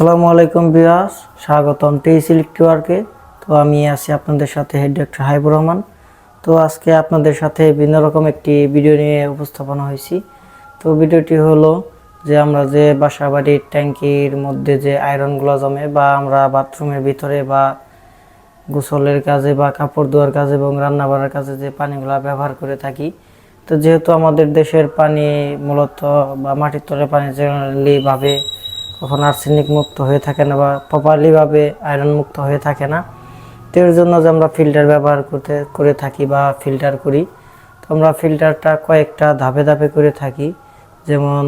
আসসালামু আলাইকুম বিয়াস স্বাগতম তেইশ ইলেকট্রিওয়ার্কে তো আমি আছি আপনাদের সাথে হেড ডক্টর হাইবুর রহমান। তো আজকে আপনাদের সাথে ভিন্ন রকম একটি ভিডিও নিয়ে উপস্থাপনা হয়েছি। তো ভিডিওটি হলো যে আমরা যে বাসা বাড়ির ট্যাঙ্কির মধ্যে যে আয়রনগুলো জমে বা আমরা বাথরুমের ভিতরে বা গোসলের কাজে বা কাপড় ধোয়ার কাজে এবং রান্না বাড়ার কাজে যে পানিগুলো ব্যবহার করে থাকি, তো যেহেতু আমাদের দেশের পানি মূলত বা মাটির তলের পানি জেনারেলি ভাবে কখনো আর্সেনিক মুক্ত হয়ে থাকে না বা প্রপারলি ভাবে আয়রন মুক্ত হয়ে থাকে না। তো এর জন্য যে আমরা ফিল্টার ব্যবহার করতে, করে থাকি বা ফিল্টার করি, তো আমরা ফিল্টারটা কয়েকটা ধাপে ধাপে করে থাকি। যেমন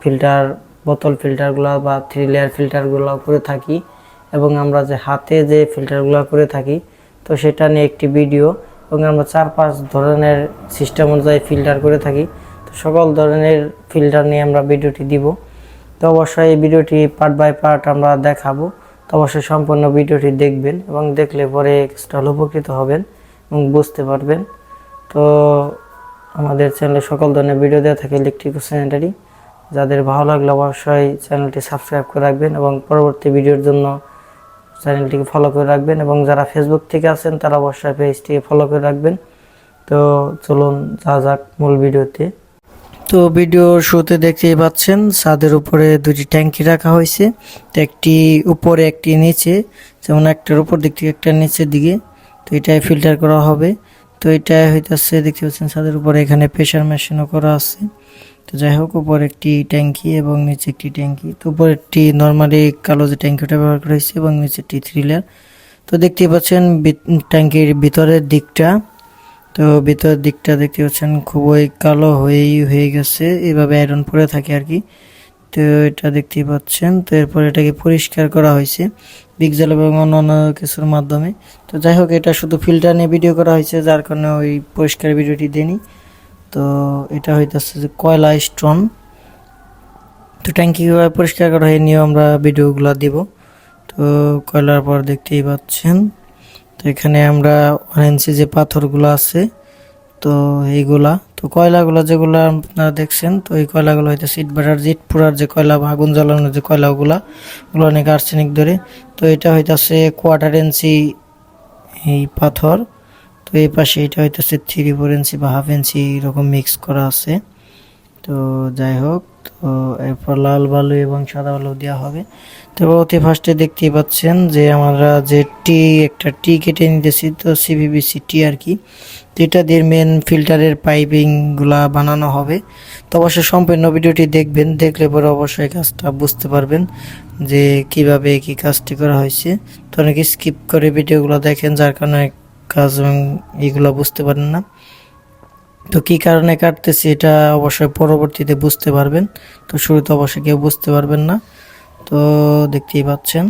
ফিল্টার বোতল ফিল্টারগুলো বা থ্রি লেয়ার ফিল্টারগুলো করে থাকি এবং আমরা যে হাতে যে ফিল্টারগুলো করে থাকি, তো সেটা নিয়ে একটি ভিডিও এবং আমরা চার পাঁচ ধরনের সিস্টেম অনুযায়ী ফিল্টার করে থাকি। তো সকল ধরনের ফিল্টার নিয়ে আমরা ভিডিওটি দিব। তো অবশ্যই এই ভিডিওটি পার্ট বাই পার্ট আমরা দেখাবো। তো অবশ্যই সম্পূর্ণ ভিডিওটি দেখবেন এবং দেখলে পরে কিছুটা উপকৃত হবেন এবং বুঝতে পারবেন। তো আমাদের চ্যানেলে সকল ধরনের ভিডিও দেওয়া থাকে ইলেকট্রিক স্যানিটারি যাদের ভালো লাগলে অবশ্যই চ্যানেলটি সাবস্ক্রাইব করে রাখবেন এবং পরবর্তী ভিডিওর জন্য চ্যানেলটিকে ফলো করে রাখবেন এবং যারা ফেসবুক থেকে আছেন তারা অবশ্যই পেজটিকে ফলো করে রাখবেন। তো চলুন, যা যাক মূল ভিডিওতে তো ভিডিওর শুরুতে দেখতেই পাচ্ছেন, ছাদের উপরে দুটি ট্যাঙ্কি রাখা হয়েছে, তো একটি উপরে, একটি নিচে, যেমন একটার উপর দিক থেকে একটা নিচের দিকে, তো এটাই ফিল্টার করা হবে। তো এটা হইতেছে, দেখতে পাচ্ছেন ছাদের উপরে এখানে প্রেশার মেশিনও করা আছে। তো যাই হোক, উপরে একটি ট্যাঙ্কি এবং নিচে একটি ট্যাঙ্কি তো উপরে একটি নর্মালি কালো যে ট্যাঙ্কিটা ব্যবহার করা হয়েছে এবং নিচে একটি থ্রিলার তো দেখতেই পাচ্ছেন ট্যাঙ্কির ভিতরের দিকটা তো ভিতরের দিকটা দেখতে পাচ্ছেন, খুবই কালো হয়েই হয়ে গেছে। এভাবে আয়রন পরে থাকে আর কি। তো এটা দেখতেই পাচ্ছেন, তো এরপর এটাকে পরিষ্কার করা হয়েছে বিগজাল এবং অন্যান্য কিছুর মাধ্যমে। তো যাই হোক, এটা শুধু ফিল্টার নিয়ে ভিডিও করা হয়েছে, যার কারণে ওই পরিষ্কার ভিডিওটি দেনি তো এটা হইতেছে যে কয়লা স্টোন। তো ট্যাঙ্কি পরিষ্কার করা হয়, নিয়েও আমরা ভিডিওগুলো দিব। তো কয়লার পর দেখতেই পাচ্ছেন। তো এখানে আমরা অরেঞ্জে যে পাথরগুলো আছে, তো এইগুলা, তো কয়লাগুলো যেগুলো আপনারা দেখছেন, তো এই কয়লাগুলো হয়তো সিট বাটার জিট পুরার যে কয়লা বা আগুন জ্বালানোর যে কয়লাগুলা, ওগুলো অনেক আর্সেনিক ধরে, তো এটা হইতাছে কোয়ার্টার ইঞ্চি এই পাথর, তো এই পাশে এটা হইতেছে থ্রি ফোর ইঞ্চি বা হাফ ইঞ্চি এরকম মিক্স করা আছে। তো যাই হোক, তো এরপর লাল বালু এবং সাদা বালু দেওয়া হবে। তো অতি ফার্স্টে দেখতেই পাচ্ছেন যে আমরা যে টি, একটা টি কেটে নিতেছি, তো সিভিবিসি টি আর কি। তো এটা দিয়ে মেন ফিল্টারের পাইপিংগুলা বানানো হবে। তো অবশ্যই সম্পূর্ণ ভিডিওটি দেখবেন, দেখলে পরে অবশ্যই কাজটা বুঝতে পারবেন যে কীভাবে কি কাজটি করা হয়েছে। তো অনেকে স্কিপ করে ভিডিওগুলো দেখেন, যার কারণে কাজ এগুলো বুঝতে পারেন না। তো কি কারণে কাটতেছি এটা অবশ্যই পরবর্তীতে বুঝতে পারবেন। তো শুরুতে অবশ্যই কেউ বুঝতে পারবেন না। তো দেখতেই পাচ্ছেন,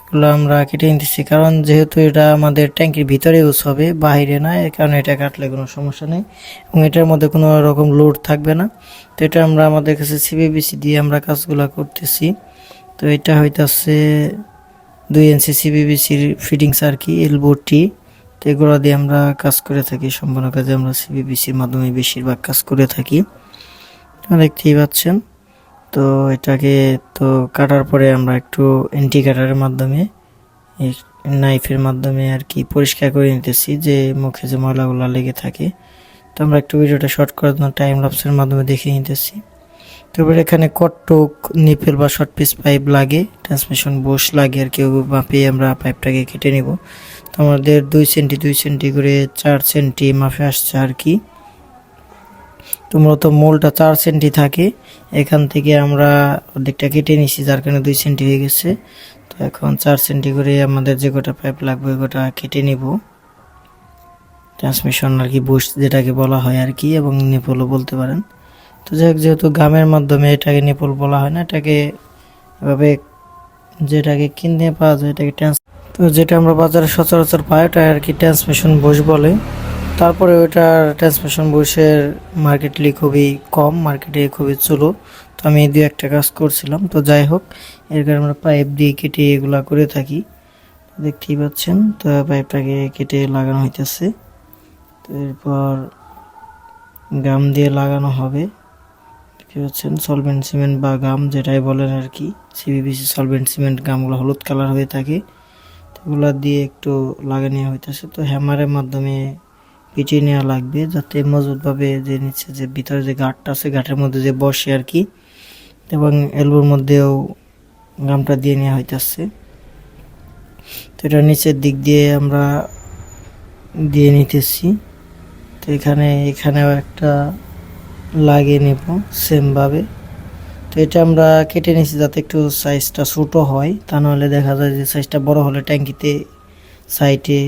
এগুলো আমরা কেটে নিতেছি। কারণ যেহেতু এটা আমাদের ট্যাঙ্কির ভিতরে ইউজ হবে বাইরে না এর কারণে এটা কাটলে কোনো সমস্যা নেই এবং এটার মধ্যে কোনো রকম লোড থাকবে না। তো এটা আমরা আমাদের কাছে সিবিবিসি দিয়ে আমরা কাজগুলো করতেছি। তো এটা হইতাছে দুই এনসি সিবিবিসির ফিটিংস আর কি এলবো টি। তো এগুলো দিয়ে আমরা কাজ করে থাকি। সম্পূর্ণ কাজে আমরা সিবিবিসির মাধ্যমে বেশিরভাগ কাজ করে থাকি। দেখতেই পাচ্ছেন। তো এটাকে তো কাটার পরে আমরা একটু এন্টি কাটারের মাধ্যমে নাইফের মাধ্যমে আর কি পরিষ্কার করে নিতেছি যে মুখে যে ময়লাগুলো লেগে থাকে। তো আমরা একটু ভিডিওটা শর্ট করার জন্য টাইম লাপসের মাধ্যমে দেখিয়ে নিতেছি। তারপরে এখানে কট্টক নিপেল বা শর্ট পিস পাইপ লাগে ট্রান্সমিশন বোস লাগে আর কেউ মাপে আমরা পাইপটাকে কেটে নিব। তো আমাদের দুই সেন্টি দুই সেন্টি করে চার সেন্টি মাপে আসছে আর কি। তো মোলটা চার সেন্টি থাকে, এখান থেকে আমরা অর্ধেকটা কেটে নিছি, যার কারণে দুই সেন্টি হয়ে গেছে। তো এখন চার সেন্টি করে আমাদের যে গোটা পাইপ লাগবে, ওই গোটা কেটে নিব। ট্রান্সমিশন আর কি বুস্ট যেটাকে বলা হয় আর কি, এবং নেপলও বলতে পারেন। তো যাই হোক, যেহেতু গ্রামের মাধ্যমে এটাকে নেপল বলা হয় না, এটাকে এভাবে যেটাকে কিনে পাওয়া যায়, এটাকে ট্রান্স তো যেটা আমরা বাজারে সচরাচর পাই, ওটা আর কি ট্রান্সমিশন বুশ বলে। তারপরে ওটার ট্রান্সমিশন বুশের মার্কেটলি খুবই কম মার্কেটে খুবই চলো। তো আমি দু একটা কাজ করছিলাম। তো যাই হোক, এর কারণে আমরা পাইপ দিয়ে কেটে এগুলা করে থাকি। দেখতেই পাচ্ছেন, তো পাইপটাকে কেটে লাগানো হইতেছে। তো এরপর গাম দিয়ে লাগানো হবে। দেখতে পাচ্ছেন সলভেন্ট সিমেন্ট বা গাম যেটাই বলেন আর কি সিবিবিসি সলভেন্ট সিমেন্ট গামগুলো হলুদ কালার হয়ে থাকে। এগুলা দিয়ে একটু লাগিয়ে নেওয়া হইতেছে, তো হ্যামারের মাধ্যমে পিটিয়ে নেওয়া লাগবে যাতে মজবুতভাবে যে নিচে যে ভিতরে যে গাঁটটা আছে, গাঁটের মধ্যে যে বসে আর কি এবং এলবোর মধ্যেও গামটা দিয়ে নেওয়া হইতেছে। তো এটা নিচের দিক দিয়ে আমরা দিয়ে নিতেছি। তো এখানে, এখানেও একটা লাগিয়ে নেব সেমভাবে তো এটা আমরা কেটে নিয়েছি যাতে একটু সাইজটা ছোটো হয়। তা নাহলে দেখা যায় যে সাইজটা বড় হলে ট্যাঙ্কিতে সাইডে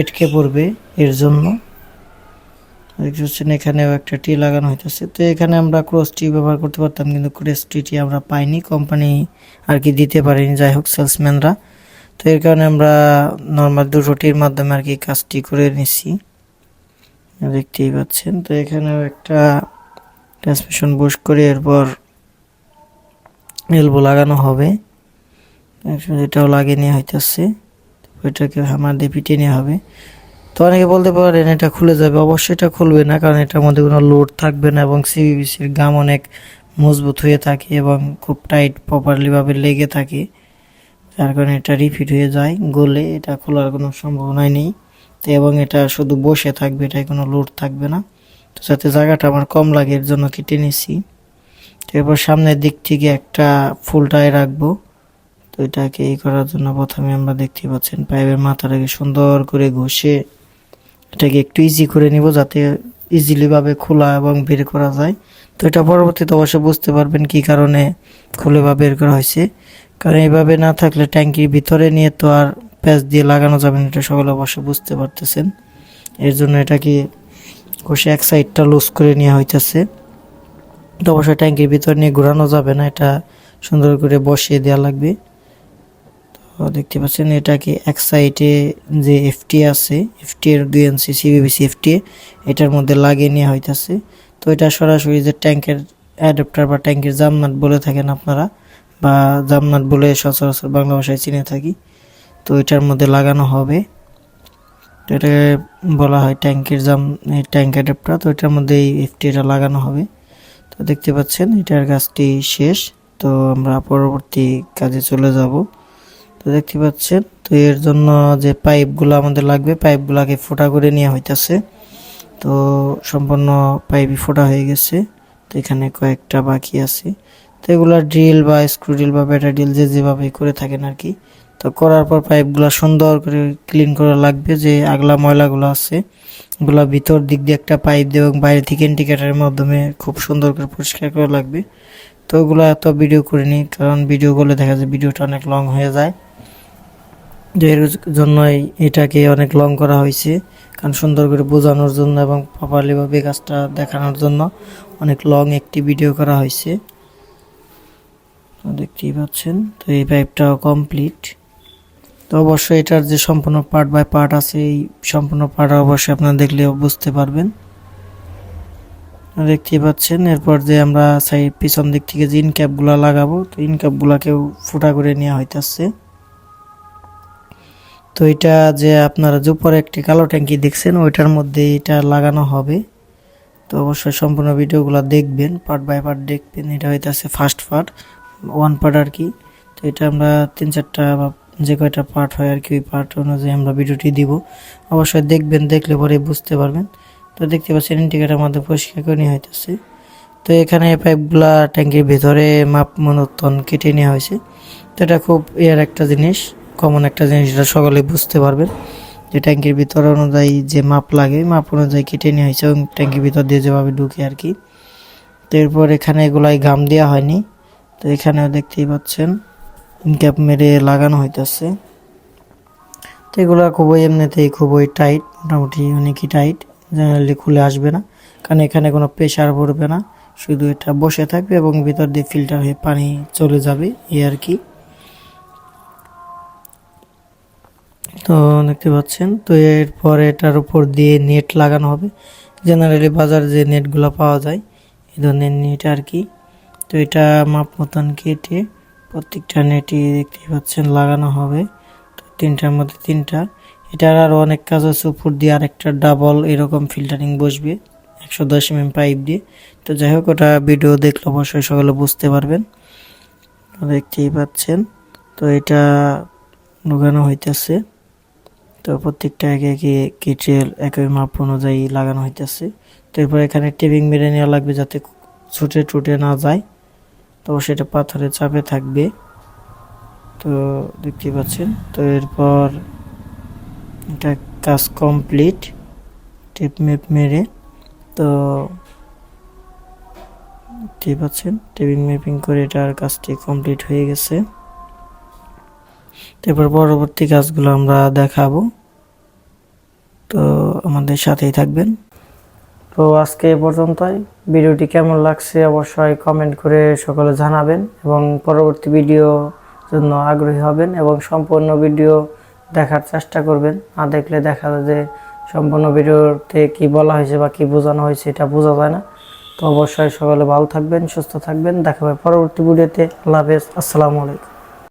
এটকে পড়বে এর জন্য। দেখতে পাচ্ছেন এখানেও একটা টি লাগানো হইতেছে। তো এখানে আমরা ক্রস টি ব্যবহার করতে পারতাম কিন্তু ক্রস টিটি আমরা পাইনি। কোম্পানি আর কি দিতে পারিনি, যাই হোক সেলসম্যানরা তো এর কারণে আমরা নর্মাল দুটো টির মাধ্যমে আর কি কাজটি করে নিছি। দেখতেই পাচ্ছেন। তো এখানেও একটা ট্রান্সমিশন বুশ করে এরপর এলবো লাগানো হবে। এটাও লাগিয়ে নেওয়া হইতেছে। ওইটাকে হামার দিয়ে পিটিয়ে নেওয়া হবে। তো অনেকে বলতে পারেন, এটা খুলে যাবে। অবশ্যই এটা খুলবে না, কারণ এটার মধ্যে কোনো লোড থাকবে না এবং সিবিবিসির গাম অনেক মজবুত হয়ে থাকে এবং খুব টাইট প্রপারলিভাবে লেগে থাকে। যার কারণে এটা রিফিট হয়ে যায়। গলে এটা খোলার কোনো সম্ভাবনাই নেই। তো এবং এটা শুধু বসে থাকবে, এটায় কোনো লোড থাকবে না। তো যাতে জায়গাটা আমার কম লাগে, এর জন্য কেটে নিছি। এরপর সামনের দিক থেকে একটা ফুলটায় রাখব। তো এটাকে এই করার জন্য প্রথমে আমরা দেখতে পাচ্ছেন পাইপের মাথাটাকে সুন্দর করে ঘষে এটাকে একটু ইজি করে নিব যাতে ইজিলিভাবে খোলা এবং বের করা যায়। তো এটা পরবর্তীতে অবশ্য বুঝতে পারবেন কি কারণে খুলে বা বের করা হয়েছে। কারণ এইভাবে না থাকলে ট্যাঙ্কির ভিতরে নিয়ে তো আর প্যাচ দিয়ে লাগানো যাবে না, এটা সকলে অবশ্য বুঝতে পারতেছেন। এর জন্য এটাকে ঘষে এক সাইডটা লুজ করে নেওয়া হইতেছে। তো অবশ্যই ট্যাঙ্কির ভিতর নিয়ে ঘোরানো যাবে না, এটা সুন্দর করে বসিয়ে দেওয়া লাগবে। তো দেখতে পাচ্ছেন এটাকে এক সাইডে যে এফটি আছে, এফটি এর দুই এনসি সিবিবিসি এফটি, এটার মধ্যে লাগিয়ে নেওয়া হইতেছে। তো এটা সরাসরি যে ট্যাঙ্কের অ্যাডাপ্টার বা ট্যাঙ্কের জামনাট বলে থাকেন আপনারা, বা জামনাট বলে সচরাচর বাংলা ভাষায় চিনে থাকি, তো এটার মধ্যে লাগানো হবে। তো এটা বলা হয় ট্যাঙ্কের জাম, ট্যাঙ্ক অ্যাডাপ্টার, তো এটার মধ্যে এই এফটিটা লাগানো হবে। তো দেখতে পাচ্ছেন, এটার কাজটি শেষ। তো আমরা পরবর্তী কাজে চলে যাব। তো দেখতে পাচ্ছেন, তো এর জন্য যে পাইপগুলো আমাদের লাগবে, পাইপগুলোকে ফোটা করে নেওয়া হইতাছে। তো সম্পূর্ণ পাইপই ফোটা হয়ে গেছে। তো এখানে কয়েকটা বাকি আছে। তো এগুলো ড্রিল বা স্ক্রু ড্রিল বা ব্যাটার ড্রিল যে যেভাবে করে থাকেন আর কি। তো করার পর পাইপগুলো সুন্দর করে ক্লিন করা লাগবে, যে আগলা ময়লাগুলো আছে। এগুলো ভিতর দিক দিয়ে একটা পাইপ দিয়ে এবং বাইরে থেকে ইন্ডিকেটারের মাধ্যমে খুব সুন্দর করে পরিষ্কার করা লাগবে। তো ওগুলো এত ভিডিও করিনি, কারণ ভিডিও করলে দেখা যায় ভিডিওটা অনেক লং হয়ে যায়। তো এর জন্যই এটাকে অনেক লং করা হয়েছে, কারণ সুন্দর করে বোঝানোর জন্য এবং প্রপারলি ভাবে কাজটা দেখানোর জন্য অনেক লং একটি ভিডিও করা হয়েছে। দেখতেই পাচ্ছেন, তো এই পাইপটাও কমপ্লিট তো অবশ্যই এটার যে সম্পূর্ণ পার্ট বাই পার্ট আছে, এই সম্পূর্ণ পার্ট অবশ্যই আপনারা দেখলে বুঝতে পারবেন। দেখতেই পাচ্ছেন, এরপর যে আমরা সাইড পিছন দিক থেকে যে ইনক্যাপগুলো লাগাবো, তো ইনক্যাপগুলোকেও ফুটা করে নেওয়া হইতাছে। তো এটা যে আপনারা যে উপরে একটি কালো ট্যাঙ্কি দেখছেন, ওইটার মধ্যে এটা লাগানো হবে। তো অবশ্যই সম্পূর্ণ ভিডিওগুলো দেখবেন পার্ট বাই পার্ট দেখবেন, এটা হইতাছে ফার্স্ট পার্ট ওয়ান পার্ট আর কি। তো এটা আমরা তিন চারটা যে কয়টা পার্ট হয় আর কি, ওই পার্ট অনুযায়ী আমরা ভিডিওটি দিব। অবশ্যই দেখবেন, দেখলে পরে বুঝতে পারবেন। তো দেখতে পাচ্ছেন ইন্ডিকেটার মধ্যে পরিষ্কার করে নেওয়া হইতেছে। তো এখানে পাইপগুলা ট্যাঙ্কির ভিতরে মাপ মনোত্তন কেটে নেওয়া হয়েছে। তো এটা খুব এর একটা জিনিস কমন একটা জিনিস, এটা সকলে বুঝতে পারবেন। যে ট্যাঙ্কির ভিতর অনুযায়ী যে মাপ লাগে, মাপ অনুযায়ী কেটে নেওয়া হয়েছে এবং ট্যাঙ্কির ভিতর দিয়ে যেভাবে ঢুকে আর কি। তো এরপর এখানে এগুলাই ঘাম দেওয়া হয়নি। তো এখানেও দেখতেই পাচ্ছেন ইনক্যাপ মেরে লাগানো হইতেছে। তো এগুলো খুবই এমনিতেই খুবই টাইট মোটামুটি অনেকই টাইট জেনারেলি খুলে আসবে না, কারণ এখানে কোনো প্রেশার পড়বে না, শুধু এটা বসে থাকবে এবং ভিতর দিয়ে ফিল্টার হয়ে পানি চলে যাবে, এই আর কি। তো দেখতে পাচ্ছেন, তো এরপর এটার উপর দিয়ে নেট লাগানো হবে। জেনারেলি বাজার যে নেটগুলো পাওয়া যায়, এই ধরনের নেট আর কি। তো এটা মাপ মতন কেটে প্রত্যেকটা নেটি দেখতে পাচ্ছেন লাগানো হবে। তো তিনটার মধ্যে তিনটা। এটার আরও অনেক কাজ আছে উপর দিয়ে, আরেকটা ডাবল এরকম ফিল্টারিং বসবে, একশো দশ এম পাইপ দিয়ে। তো যাই হোক, ওটা ভিডিও দেখলে অবশ্যই সকলে বুঝতে পারবেন। দেখতেই পাচ্ছেন, তো এটা ঢোকানো হইতেছে। তো প্রত্যেকটা একে একে কেটে একই মাপ অনুযায়ী লাগানো হইতেছে। তো এরপর এখানে টেবিং মেরে নেওয়া লাগবে যাতে ছুটে টুটে না যায়। তো সেটা পাথরের চাপে থাকবে। তো দেখতেই পাচ্ছেন, তো এরপর এটা কাজ কমপ্লিট, টেপ মেপ মেরে, তো দেখতেই পাচ্ছেন টেবিং মেপিং করে এটার কাজটি কমপ্লিট হয়ে গেছে। তারপর পরবর্তী কাজগুলো আমরা দেখাবো। তো আমাদের সাথেই থাকবেন। তো আজকে এ পর্যন্তই। ভিডিওটি কেমন লাগছে অবশ্যই কমেন্ট করে সকলে জানাবেন এবং পরবর্তী ভিডিও জন্য আগ্রহী হবেন এবং সম্পূর্ণ ভিডিও দেখার চেষ্টা করবেন। না দেখলে দেখা যায় যে সম্পূর্ণ ভিডিওতে কি বলা হয়েছে বা কি বোঝানো হয়েছে এটা বোঝা যায় না। তো অবশ্যই সকলে ভালো থাকবেন, সুস্থ থাকবেন। দেখা হবে পরবর্তী ভিডিওতে আল্লাহ হাফেজ। আসসালামু আলাইকুম।